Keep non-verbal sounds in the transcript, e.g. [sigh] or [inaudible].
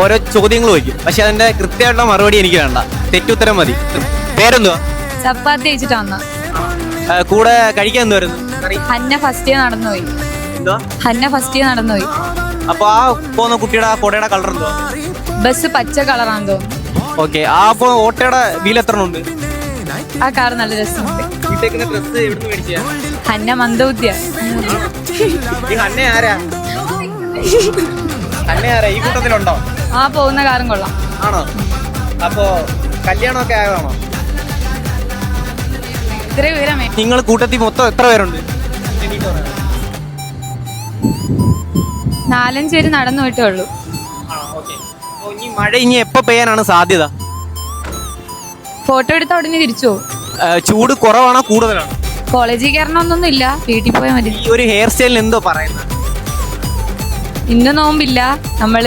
ഓരോ ചോദ്യങ്ങൾ ചോദിക്കും. പക്ഷെ അതിന്റെ കൃത്യമായിട്ടുള്ള മറുപടി എനിക്ക് വേണ്ട. തെറ്റുത്തരം മതി. പേരെന്തുവാ? ചപ്പാത്തി കഴിച്ചിട്ട് വന്ന. കൂടെ കഴിക്കാൻ എന്തുവായിരുന്നു? ഹന്ന ഫസ്റ്റ് ഇയർ നടന്നുപോയി എന്തുവാ? ഹന്ന ഫസ്റ്റ് ഇയർ നടന്നുപോയി അപ്പൊ ആ പോകുന്ന കുട്ടിയുടെ ആ കൊടയുടെ കളർ എന്തുവാ? ബസ് പച്ച കളറാന്ന് തോന്നുന്നു. ഓക്കെ ആ അപ്പൊ ഓട്ടയുടെ വീൽ എത്ര ഉണ്ട് ആ കാർ നല്ല രസമുണ്ട്. വീട്ടേക്കുന്ന ഡ്രസ് എവിടുന്ന് മേടിച്ചാ ഹന്ന മന്ദബുദ്ധിയാ. ഹന്ന ആരാ [laughs] ആരാ ഈ കൂട്ടത്തിലുണ്ടോ? ആ പോകുന്ന കാര്യം കൊള്ളാം. ആണോ? അപ്പോ കല്യാണമൊക്കെ ആയതാണോ? ഇത്ര വിവരമേ? നിങ്ങൾ കൂട്ടത്തിൽ മൊത്തം എത്ര പേരുണ്ട്? നാലഞ്ച് പേര് നടന്നു പോയിട്ടേ ഉള്ളൂ. ഇനി മഴ ഇനി എപ്പോ പെയ്യാനാണ് സാധ്യത? ഫോട്ടോ എടുത്ത ഉടനെ തിരിച്ചു പോകും ചൂട് കുറവാണോ കൂടുതലാണോ? കോളേജിൽ കയറണമെന്നൊന്നും ഇല്ല വീട്ടിൽ പോയാൽ മതി. ഈ ഒരു ഹെയർ സ്റ്റൈലിന് എന്തോ പറയുന്നത്? ഇന്ന് നോമ്പില്ല നമ്മൾ.